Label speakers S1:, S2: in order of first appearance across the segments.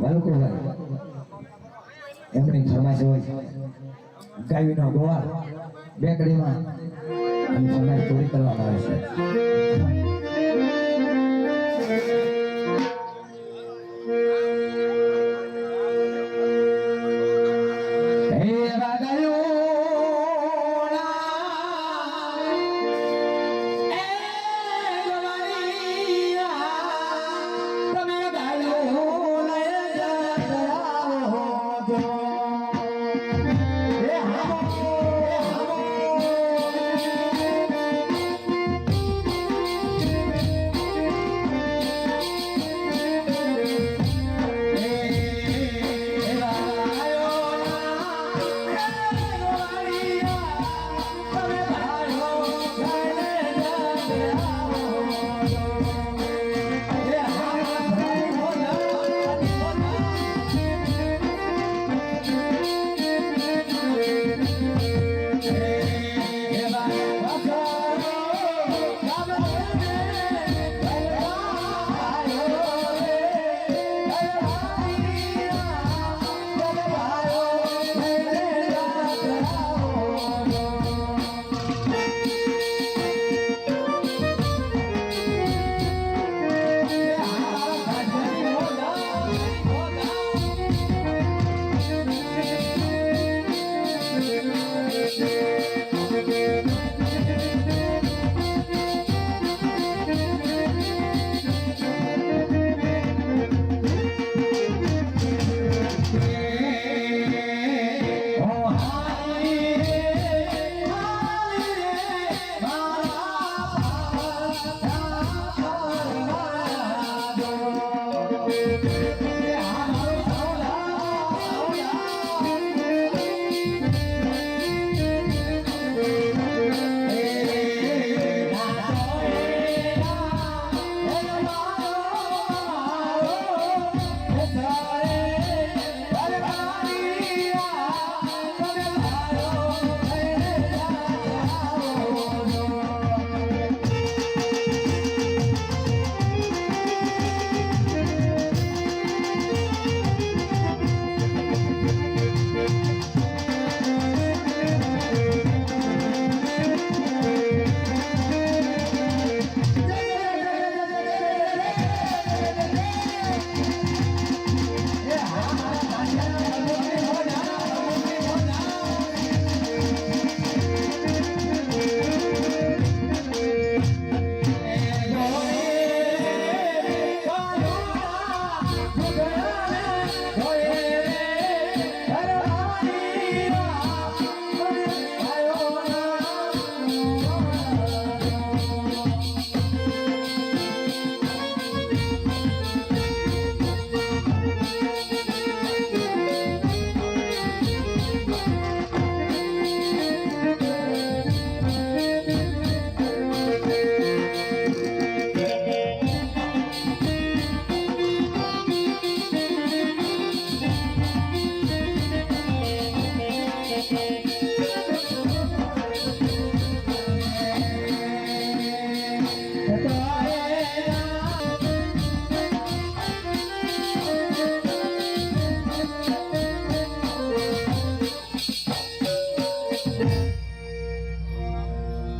S1: વાલુકુભાઈ એમની ફરમાઈશ હોય. ગાયનો ગોવા બેકડીમાં એની ફરમાઈશ પૂરી કરવામાં આવે છે.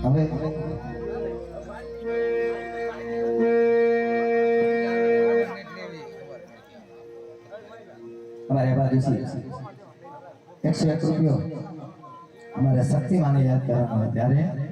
S1: હવે અમારે બાજુથી એકસો એક રૂપિયો અમારે શક્તિમાને યાદ કરવા હોય ત્યારે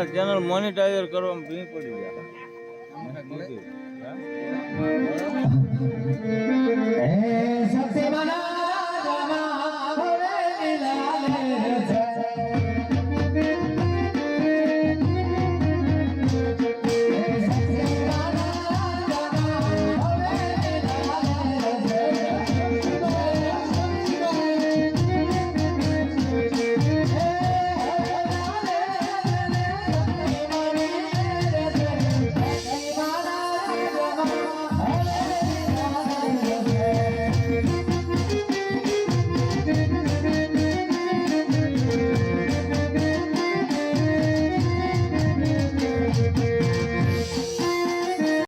S2: આ ચેનલ મોનિટાઈઝર કરવામાં ભી પડી ગયા.
S1: શક્તિમાના